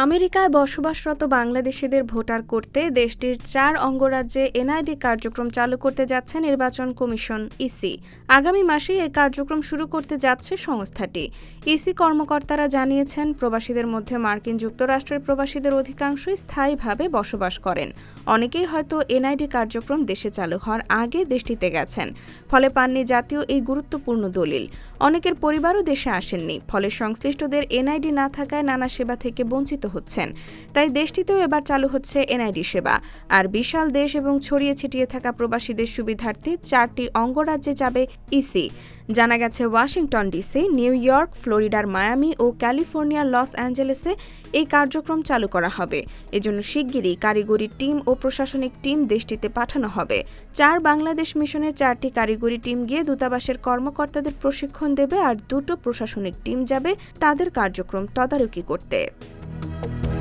আমেরিকায় বসবাসরত বাংলাদেশিদের ভোটার করতে দেশটির চার অঙ্গরাজ্যে এনআইডি কার্যক্রম চালু করতে যাচ্ছে নির্বাচন কমিশন, ইসি। আগামী মাসেই এই কার্যক্রম শুরু করতে যাচ্ছে সংস্থাটি। ইসি কর্মকর্তারা জানিয়েছেন, প্রবাসীদের মধ্যে মার্কিন যুক্তরাষ্ট্রের প্রবাসীদের অধিকাংশই স্থায়ীভাবে বসবাস করেন। অনেকেই হয়তো এনআইডি কার্যক্রম দেশে চালু হওয়ার আগে দেশটিতে গেছেন, ফলে পাননি জাতীয় এই গুরুত্বপূর্ণ দলিল। অনেকের পরিবারও দেশে আসেননি, ফলে সংশ্লিষ্টদের এনআইডি না থাকায় নানা সেবা থেকে বঞ্চিত হচ্ছেন। তাই দেশটিতেও এবার চালু হচ্ছে এনআইডি সেবা। আর বিশাল দেশ এবং ছড়িয়ে ছিটিয়ে থাকা প্রবাসীদের সুবিধার্থে চারটি অঙ্গরাজ্যে যাবে ইসি। জানা গেছে, ওয়াশিংটন ডিসি, নিউ ইয়র্ক, ফ্লোরিডার মায়ামি ও ক্যালিফোর্নিয়ার লস অ্যাঞ্জেলেসে এই কার্যক্রম চালু করা হবে। এজন্য শিগগিরই কারিগরি টিম ও প্রশাসনিক টিম দেশটিতে পাঠানো হবে। চার বাংলাদেশ মিশনে চারটি কারিগরি টিম গিয়ে দূতাবাসের কর্মকর্তাদের প্রশিক্ষণ দেবে আর দুটো প্রশাসনিক টিম যাবে তাদের কার্যক্রম তদারকি করতে। you